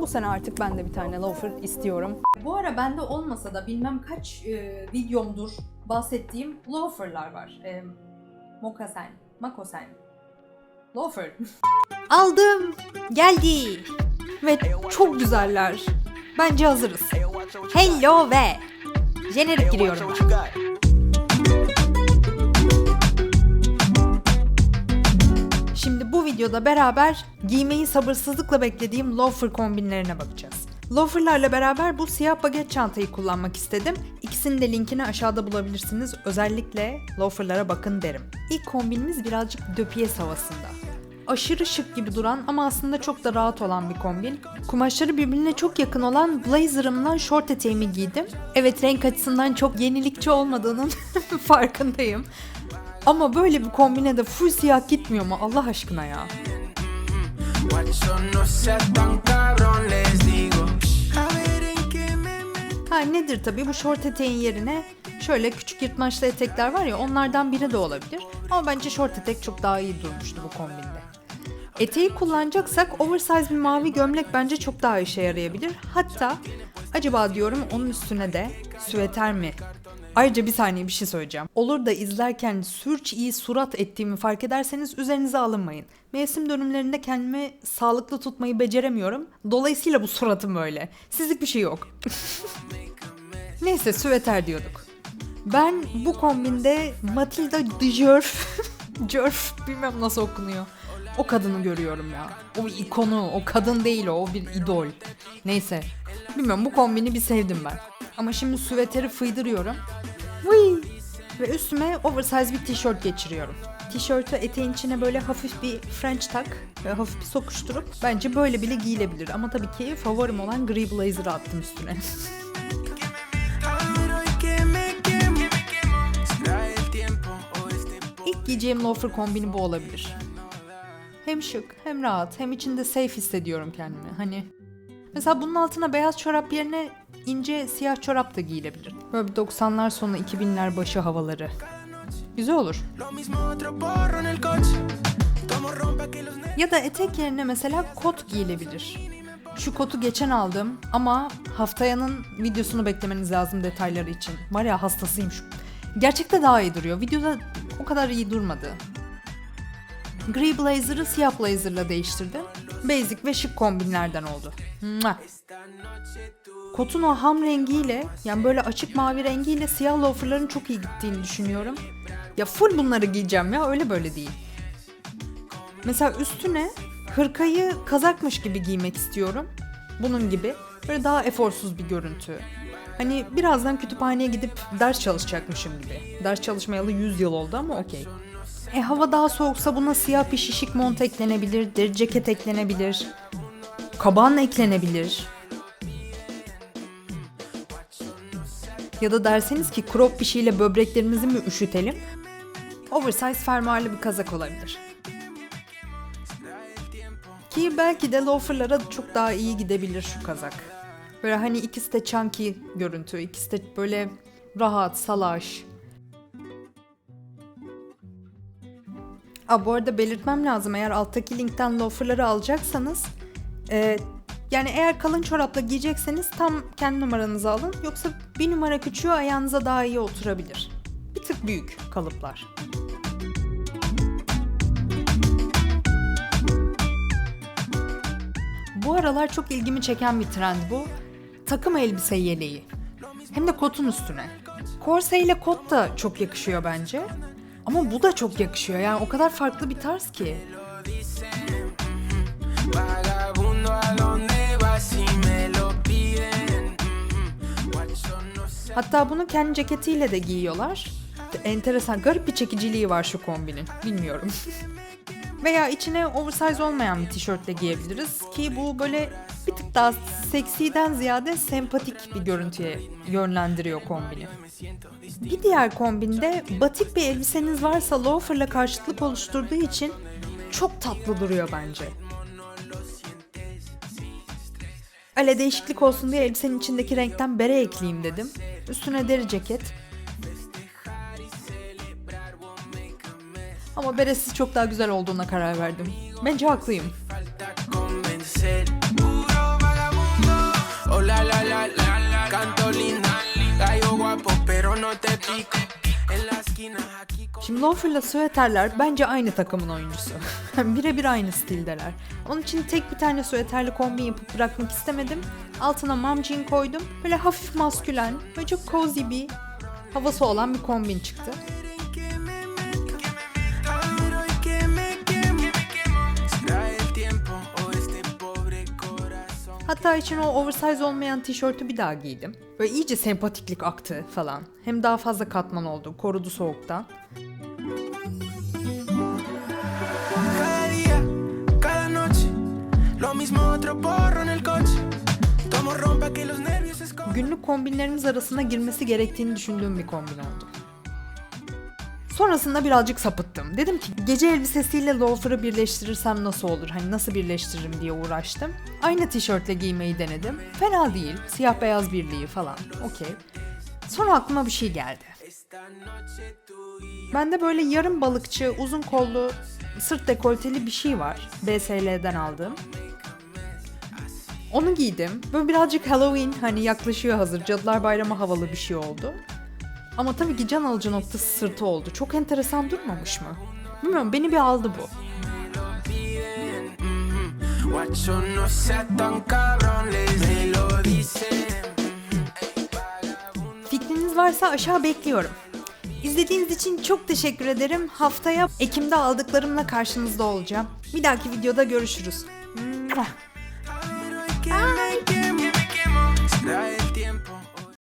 Bu sene artık ben de bir tane loafer istiyorum. Bu ara bende olmasa da bilmem kaç e, videomdur bahsettiğim loaferlar var. E, mokasen, makosen, loafer. Aldım, geldi ve çok güzeller. Bence hazırız. Hello ve jenerik giriyorum ben. Videoda beraber giymeyi sabırsızlıkla beklediğim loafer kombinlerine bakacağız. Loaferlarla beraber bu siyah baget çantayı kullanmak istedim. İkisinin de linkini aşağıda bulabilirsiniz. Özellikle loaferlara bakın derim. İlk kombinimiz birazcık döpiyes havasında. Aşırı şık gibi duran ama aslında çok da rahat olan bir kombin. Kumaşları birbirine çok yakın olan blazerımla short eteğimi giydim. Evet renk açısından çok yenilikçi olmadığının farkındayım. Ama böyle bir kombine de full siyah gitmiyor mu Allah aşkına ya? Ha nedir tabii bu short eteğin yerine şöyle küçük yırtmaçlı etekler var ya onlardan biri de olabilir. Ama bence short etek çok daha iyi durmuştu bu kombinde. Eteği kullanacaksak oversize bir mavi gömlek bence çok daha işe yarayabilir. Hatta acaba diyorum onun üstüne de süveter mi? Ayrıca bir saniye bir şey söyleyeceğim. Olur da izlerken sürç iyi surat ettiğimi fark ederseniz üzerinize alınmayın. Mevsim dönümlerinde kendimi sağlıklı tutmayı beceremiyorum. Dolayısıyla bu suratım böyle. Sizlik bir şey yok. Neyse süveter diyorduk. Ben bu kombinde Matilda Dijörf, Jörf bilmem nasıl okunuyor. O kadını görüyorum ya. O ikonu, o kadın değil o, o bir idol. Neyse. Bilmiyorum bu kombini bir sevdim ben. Ama şimdi süveteri fıydırıyorum. Ve üstüme oversize bir tişört geçiriyorum. Tişörtü eteğin içine böyle hafif bir French tak ve hafif bir sokuşturup bence böyle bile giyilebilir. Ama tabii ki favorim olan gri blazer'ı attım üstüne. İlk giyeceğim loafer kombini bu olabilir. Hem şık, hem rahat, hem içinde safe hissediyorum kendimi. Hani mesela bunun altına beyaz çorap yerine ince siyah çorap da giyilebilir. Böyle bir 90'lar sonu 2000'ler başı havaları. Güzel olur. Ya da etek yerine mesela kot giyilebilir. Şu kotu geçen aldım ama haftayanın videosunu beklemeniz lazım detayları için. Var ya hastasıyım şu. Gerçekte daha iyi duruyor. Videoda o kadar iyi durmadı. Gri blazer'ı siyah blazer'la değiştirdim. Basic ve şık kombinlerden oldu. Mua. Kotun o ham rengiyle yani böyle açık mavi rengiyle siyah loaferların çok iyi gittiğini düşünüyorum. Ya full bunları giyeceğim ya öyle böyle değil. Mesela üstüne hırkayı kazakmış gibi giymek istiyorum. Bunun gibi. Böyle daha eforsuz bir görüntü. Hani birazdan kütüphaneye gidip ders çalışacakmışım gibi. Ders çalışmayalı 100 yıl oldu ama okey. E hava daha soğuksa buna siyah bir şişik mont eklenebilir, deri ceket eklenebilir. Kaban eklenebilir. Ya da derseniz ki crop bir şeyle böbreklerimizi mi üşütelim? Oversize fermuarlı bir kazak olabilir. Ki belki de loaferlara çok daha iyi gidebilir şu kazak. Böyle hani ikisi de chunky görüntü, ikisi de böyle rahat, salaş. Aa, bu arada belirtmem lazım eğer alttaki linkten loaferları alacaksanız e, yani eğer kalın çorapla giyecekseniz tam kendi numaranızı alın yoksa bir numara küçüğü ayağınıza daha iyi oturabilir. Bir tık büyük kalıplar. Bu aralar çok ilgimi çeken bir trend bu. Takım elbise yeleği. Hem de kotun üstüne. Korse ile kot da çok yakışıyor bence. Ama bu da çok yakışıyor. Yani o kadar farklı bir tarz ki. Hatta bunu kendi ceketiyle de giyiyorlar. Enteresan, garip bir çekiciliği var şu kombinin. Bilmiyorum. Veya içine oversize olmayan bir tişörtle giyebiliriz ki bu böyle bir tık daha seksiden ziyade sempatik bir görüntüye yönlendiriyor kombini. Bir diğer kombinde batik bir elbiseniz varsa loaferla karşıtlık oluşturduğu için çok tatlı duruyor bence. Öyle değişiklik olsun diye elbisenin içindeki renkten bere ekleyeyim dedim. Üstüne deri ceket. Ama beresiz çok daha güzel olduğuna karar verdim. Bence haklıyım. Şimdi Lofer'la Süeterler bence aynı takımın oyuncusu. Birebir aynı stildeler. Onun için tek bir tane süeterli kombin yapıp bırakmak istemedim. Altına mom jean koydum. Böyle hafif maskülen, böyle çok cozy bir havası olan bir kombin çıktı. Hatta için o oversize olmayan tişörtü bir daha giydim. Böyle iyice sempatiklik aktı falan. Hem daha fazla katman oldu, korudu soğuktan. Günlük kombinlerimiz arasına girmesi gerektiğini düşündüğüm bir kombin oldu. Sonrasında birazcık sapıttım. Dedim ki gece elbisesiyle loafer'ı birleştirirsem nasıl olur? Hani nasıl birleştiririm diye uğraştım. Aynı tişörtle giymeyi denedim. Fena değil. Siyah beyaz birliği falan. Okey. Sonra aklıma bir şey geldi. Bende böyle yarım balıkçı, uzun kollu, sırt dekolteli bir şey var. BSL'den aldığım. Onu giydim. Böyle birazcık Halloween hani yaklaşıyor hazır. Cadılar Bayramı havalı bir şey oldu. Ama tabii ki can alıcı noktası sırtı oldu. Çok enteresan durmamış mı? Bilmiyorum beni bir aldı bu. Fikriniz varsa aşağı bekliyorum. İzlediğiniz için çok teşekkür ederim. Haftaya Ekim'de aldıklarımla karşınızda olacağım. Bir dahaki videoda görüşürüz. Mua. A